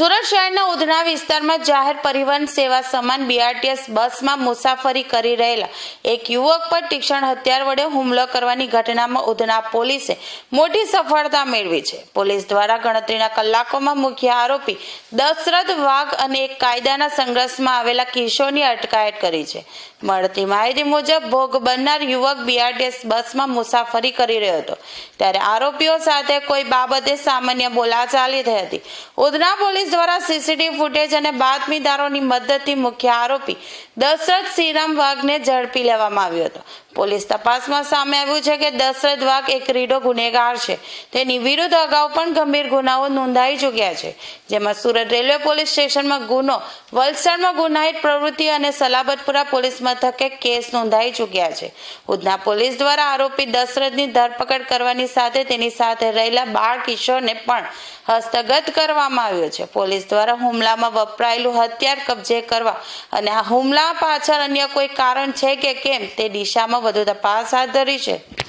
સુરત શહેરના ઉધના વિસ્તારમાં જાહેર પરિવહન સેવા સમાન બીઆરટીએસ બસમાં મુસાફરી કરી રહેલા એક યુવક પર તીક્ષણ હથિયાર વડે હુમલો કરવાની ઘટનામાં ઉધના પોલીસે મોટી સફળતા મેળવી છે. પોલીસ દ્વારા ગણતરીના કલાકોમાં મુખ્ય આરોપી દશરથ વાઘ અને એક કાયદાના સંઘર્ષમાં આવેલા કિશોરની અટકાયત કરી છે. મળતી માહિતી મુજબ, ભોગ બનનાર યુવક બીઆરટીએસ બસમાં મુસાફરી કરી રહ્યો હતો. ત્યારે આરોપીઓ સાથે કોઈ બાબતે સામાન્ય બોલાચાલી થઈ હતી. ઉધના પોલીસ દ્વારા સીસીટીવી ફૂટેજ અને બાતમીદારોની મદદથી મુખ્ય આરોપી દશરથ શ્રીરામ વાઘને ઝડપી લેવામાં આવ્યો હતો. પોલીસ તપાસમાં સામે આવ્યું છે કે દશરથ વાઘ એક રીડો ગુનેગાર છે. તેની વિરુદ્ધ અગાઉ પણ ગંભીર ગુનાઓ નોંધાઈ ચૂક્યા છે. જેમાં સુરત રેલવે પોલીસ સ્ટેશનમાં ગુનો, વલસાડમાં ગુનાહિત પ્રવૃત્તિ અને સલાબતપુરા પોલીસ મથકે કેસ નોંધાઈ ચૂક્યા છે. ઉધના પોલીસ દ્વારા આરોપી દશરથની ધરપકડ કરવાની સાથે તેની સાથે રહેલા બાળ કિશોરને પણ હસ્તગત કરવામાં આવ્યો છે. પોલીસ દ્વારા હુમલામાં વપરાયેલું હથિયાર કબજે કરવા અને આ હુમલા પાછળ અન્ય કોઈ કારણ છે કે કેમ તે દિશામાં વધુ તપાસ હાથ ધરી છે.